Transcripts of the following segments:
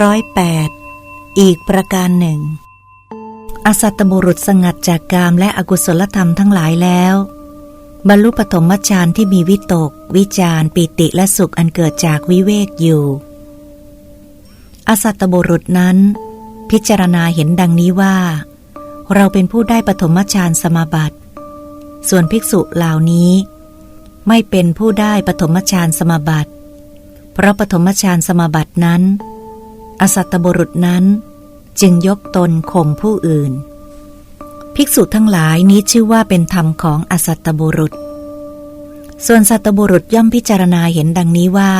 ร้อยแปดอีกประการหนึ่ง อสัตตบุรุษสงัดจากกามและอกุศลธรรมทั้งหลายแล้ว บรรลุปฐมฌานที่มีวิตก วิจารปิติและสุขอันเกิดจากวิเวกอยู่ อสัตตบุรุษนั้น พิจารณาเห็นดังนี้ว่า เราเป็นผู้ได้ปฐมฌานสมาบัติ ส่วนภิกษุเหล่านี้ ไม่เป็นผู้ได้ปฐมฌานสมาบัติ เพราะปฐมฌานสมาบัตินั้น อสัตบุรุษนั้นจึงยกตนข่มผู้อื่น ภิกษุทั้งหลายนี้ชื่อว่าเป็นธรรมของอสัตบุรุษ ส่วนสัตบุรุษย่อมพิจารณาเห็นดังนี้ว่า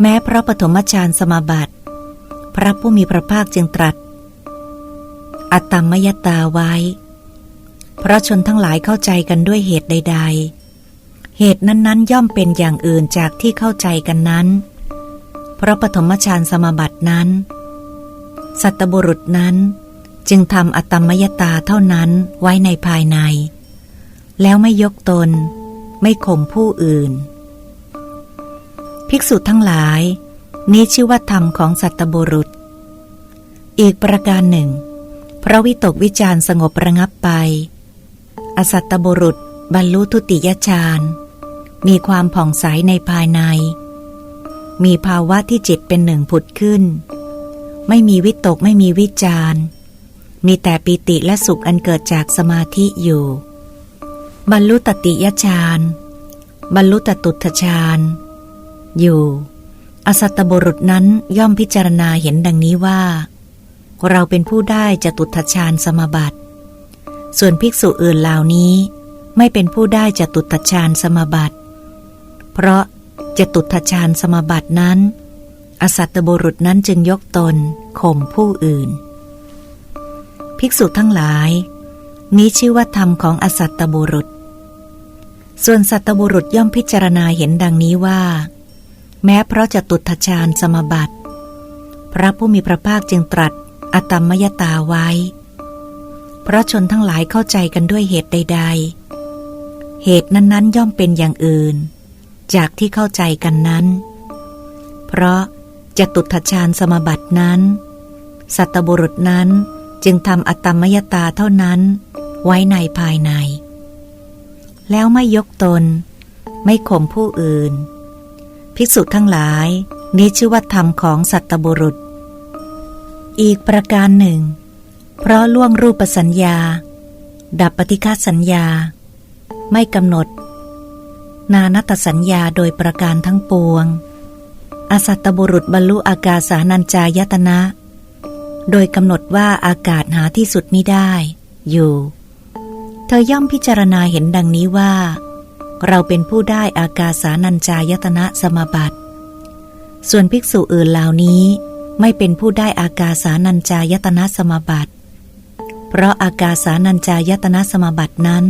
แม้พระปฐมฌานสมาบัติ พระผู้มีพระภาคจึงตรัส อัตตมยตาไว้ เพราะชนทั้งหลายเข้าใจกันด้วยเหตุใด ๆ เหตุนั้นๆ ย่อมเป็นอย่างอื่นจากที่เข้าใจกันนั้น ราะปฐมฌานสมาบัตินั้น สัตบุรุษนั้นจึงทำอัตมยตาเท่านั้นไว้ในภายใน แล้วไม่ยกตน ไม่ข่มผู้อื่น ภิกษุทั้งหลาย นี้ชื่อว่าธรรมของสัตบุรุษ อีกประการหนึ่ง พระวิตกวิจารสงบระงับไป อสัตตบุรุษบรรลุทุติยฌานมีความผ่องใสในภายใน มีภาวะที่จิตเป็นหนึ่งผุดขึ้น ไม่มีวิตกไม่มีวิจารมีแต่ปิติและสุขอันเกิดจากสมาธิอยู่ บรรลุตติยฌานบรรลุตตุทฌานอยู่ อสัตตบุรุษนั้นย่อมพิจารณาเห็นดังนี้ว่า เราเป็นผู้ได้จตุทฌานสมบัติ ส่วนภิกษุอื่นเหล่านี้ไม่เป็นผู้ได้จตุทฌานสมบัติ เพราะ จตุทฌานสมบัตินั้น อสัตตบุรุษนั้นจึงยกตนข่มผู้อื่น ภิกษุทั้งหลาย นี้ชื่อว่าธรรมของอสัตตบุรุษ ส่วนสัตตบุรุษย่อมพิจารณาเห็นดังนี้ว่า แม้เพราะจตุทฌานสมบัติ พระผู้มีพระภาคจึงตรัสอตมมยตาไว้ เพราะชนทั้งหลายเข้าใจกันด้วยเหตุใด ๆ เหตุนั้นๆ ย่อมเป็นอย่างอื่น จากที่เข้าใจกันนั้น เพราะจตุทฌานสมบัตินั้น สัตบุรุษนั้นจึงทำอตมมยตาเท่านั้น ไว้ในภายใน แล้วไม่ยกตน ไม่ข่มผู้อื่น ภิกษุทั้งหลายนี้ชื่อว่าธรรมของสัตบุรุษ อีกประการหนึ่ง เพราะล่วงรูปสัญญา ดับปฏิฆาสัญญา ไม่กำหนด นานัตสัญญาโดยประการทั้งปวง อสัตตบุรุษบรรลุอากาสานัญจายตนะ โดยกำหนดว่าอากาศหาที่สุดไม่ได้ อยู่ เธอย่อมพิจารณาเห็นดังนี้ว่า เราเป็นผู้ได้อากาสานัญจายตนะสมบัติ ส่วนภิกษุอื่นเหล่านี้ไม่เป็นผู้ได้อากาสานัญจายตนะสมบัติ เพราะอากาสานัญจายตนะสมบัตินั้น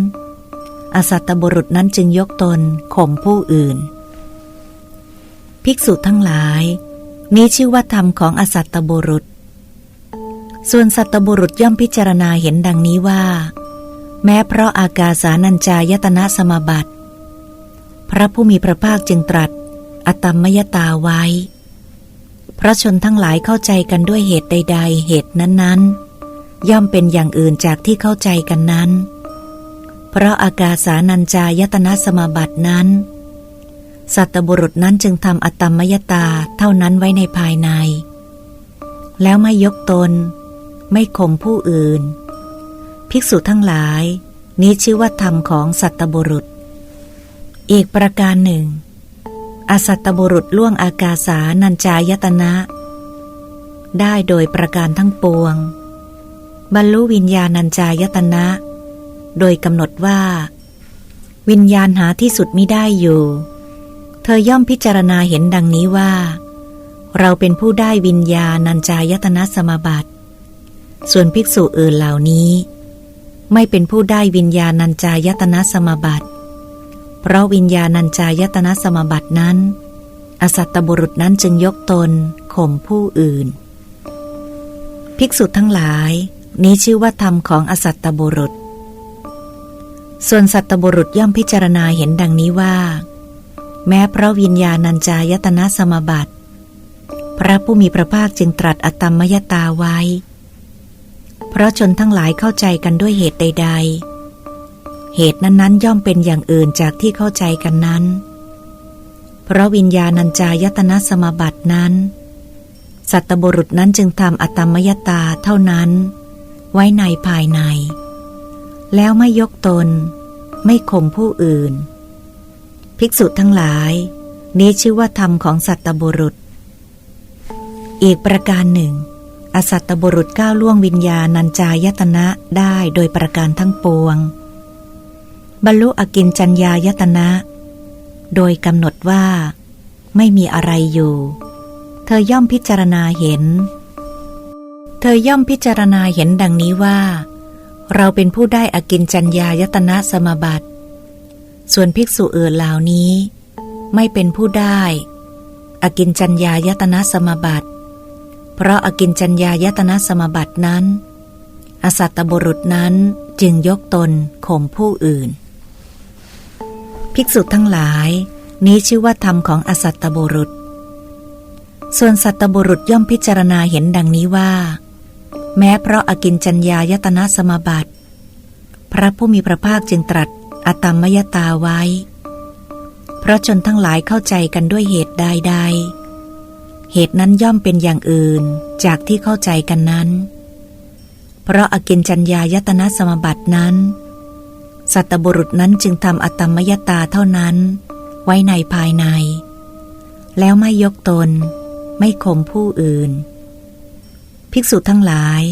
อสัตตบุรุษนั้นจึงยกตนข่มผู้อื่น ภิกษุทั้งหลาย นี้ชื่อว่าธรรมของอสัตตบุรุษ ส่วนสัตตบุรุษย่อมพิจารณาเห็นดังนี้ว่า แม้เพราะอากาสานัญจายตนะสมบัติ พระผู้มีพระภาคจึงตรัส อตมมยตาไว้ พระชนทั้งหลายเข้าใจกันด้วยเหตุใด ๆ เหตุนั้นๆ ย่อมเป็นอย่างอื่นจากที่เข้าใจกันนั้น เพราะอากาสานัญจายตนะสมาบัตินั้น สัตบุรุษนั้นจึงทำอตมมยตาเท่านั้นไว้ในภายใน แล้วไม่ยกตน ไม่ข่มผู้อื่น ภิกษุทั้งหลาย นี้ชื่อว่าธรรมของสัตบุรุษ อีกประการหนึ่ง อสัตบุรุษล่วงอากาสานัญจายตนะ ได้โดยประการทั้งปวง บรรลุวิญญาณัญจายตนะ โดยกำหนดว่า วิญญาณหาที่สุดไมิได้อยู่ เธอย่อมพิจารณาเห็นดังนี้ว่า เราเป็นผู้ได้วิญญาณัญจายตนะสมบัติ ส่วนภิกษุอื่นเหล่านี้ ไม่เป็นผู้ได้วิญญาณัญจายตนะสมบัติ เพราะวิญญาณัญจายตนะสมบัตินั้น อสัตตบุรุษนั้นจึงยกตนข่มผู้อื่น ภิกษุทั้งหลายนี้ชื่อว่าธรรมของอสัตตบุรุษ ส่วนสัตตบุรุษย่อมพิจารณาเห็นดังนี้ว่า แม้เพราะวิญญาณัญจายตนะสมบัติ พระผู้มีพระภาคจึงตรัสอตมมยตาไว้ เพราะชนทั้งหลายเข้าใจกันด้วยเหตุใด ๆ เหตุนั้นๆย่อมเป็นอย่างอื่นจากที่เข้าใจกันนั้น เพราะวิญญาณัญจายตนะสมบัตินั้น สัตบุรุษนั้นจึงทำอตตมมยตาเท่านั้น ไว้ในภายใน แล้วไม่ยกตน ไม่ข่มผู้อื่น ภิกษุทั้งหลาย นี้ชื่อว่าธรรมของสัตบุรุษ อีกประการหนึ่ง อสัตบุรุษก้าวล่วงวิญญาณัญจายตนะได้โดยประการทั้งปวง บรรลุอกินจัญญายตนะ โดยกำหนดว่า ไม่มีอะไรอยู่ เธอย่อมพิจารณาเห็น เธอย่อมพิจารณาเห็นดังนี้ว่า เราเป็นผู้ได้อกินจัญญายตนะสมบัติ ส่วนภิกษุอื่นเหล่านี้ ไม่เป็นผู้ได้ อกินจัญญายตนะสมบัติ เพราะอกินจัญญายตนะสมบัตินั้น อสัตตบุรุษนั้นจึงยกตนข่มผู้อื่น ภิกษุทั้งหลาย นี้ชื่อว่าธรรมของอสัตตบุรุษ ส่วนสัตตบุรุษย่อมพิจารณาเห็นดังนี้ว่า แม้เพราะอากินจัญญายตนะสมบัติ พระผู้มีพระภาคจึงตรัสอตมมยตาไว้ เพราะชนทั้งหลายเข้าใจกันด้วยเหตุใดๆเหตุนั้นย่อมเป็นอย่างอื่นจากที่เข้าใจกันนั้น เพราะอากินจัญญายตนะสมบัตินั้น สัตบุรุษนั้นจึงทำอตมมยตาเท่านั้น ไว้ในภายใน แล้วไม่ยกตน ไม่ข่มผู้อื่น ภิกษุทั้งหลาย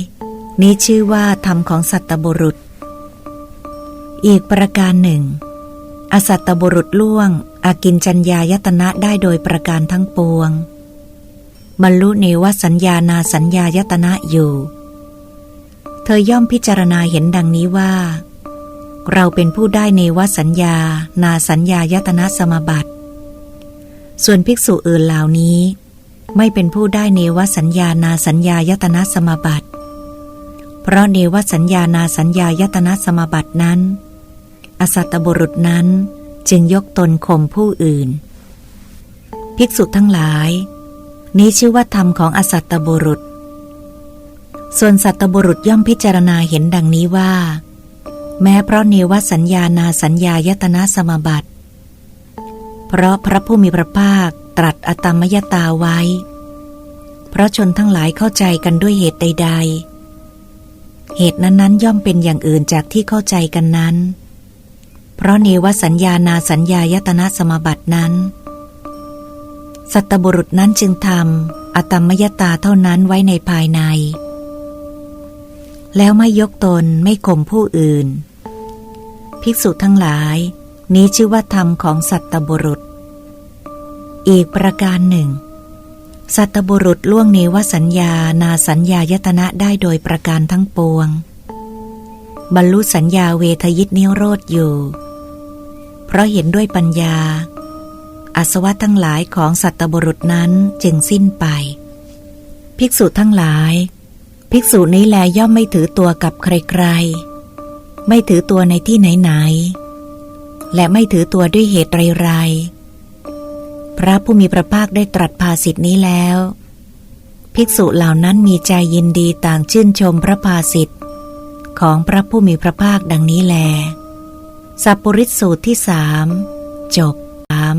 นี้ชื่อว่าธรรมของสัตบุรุษ อีกประการหนึ่ง อสัตบุรุษล่วง อากินจัญญายตนะได้โดยประการทั้งปวง บรรลุเนวสัญญานาสัญญายตนะอยู่ เธอย่อมพิจารณาเห็นดังนี้ว่า เราเป็นผู้ได้เนวสัญญา นาสัญญายตนะสมบัติ ส่วนภิกษุอื่นเหล่านี้ ไม่เป็นผู้ได้เนวสัญญานาสัญญายตนะสมบัติ เพราะเนวสัญญานาสัญญายตนะสมบัตินั้น อสัตตบุรุษนั้นจึงยกตนข่มผู้อื่น ภิกษุทั้งหลาย นี้ชื่อว่าธรรมของอสัตตบุรุษ ส่วนสัตตบุรุษย่อมพิจารณาเห็นดังนี้ว่า แม้เพราะเนวสัญญานาสัญญายตนะสมบัติ เพราะพระผู้มีพระภาค ตรัสอตมยตาไว้ เพราะชนทั้งหลายเข้าใจกันด้วยเหตุใด ๆ เหตุนั้นๆย่อมเป็นอย่างอื่นจากที่เข้าใจกันนั้น เพราะเนวสัญญานาสัญญายตนะสมบัตินั้น สัตบุรุษนั้นจึงทำอตมมยตาเท่านั้นไว้ในภายใน แล้วไม่ยกตนไม่ข่มผู้อื่น ภิกษุทั้งหลาย นี้ชื่อว่าธรรมของสัตบุรุษ อีกประการหนึ่ง สัตบุรุษล่วงเนวสัญญานาสัญญายตนะได้โดยประการทั้งปวง บรรลุสัญญาเวทยิตนิโรธอยู่ เพราะเห็นด้วยปัญญา อาสวะทั้งหลายของสัตบุรุษนั้นจึงสิ้นไป ภิกษุทั้งหลาย ภิกษุนี้แลย่อมไม่ถือตัวกับใครๆ ไม่ถือตัวในที่ไหนๆและไม่ถือตัวด้วยเหตุไรๆ ระผู้มีพระภาคได้ตรัสภาสิทธินี้แล้ว ภิกษุเหล่านั้นมีใจยินดีต่างชื่นชมพระภาสิทธิ์ของพระผู้มีพระภาคดังนี้แล สัพปริสูตรที่สามจบสาม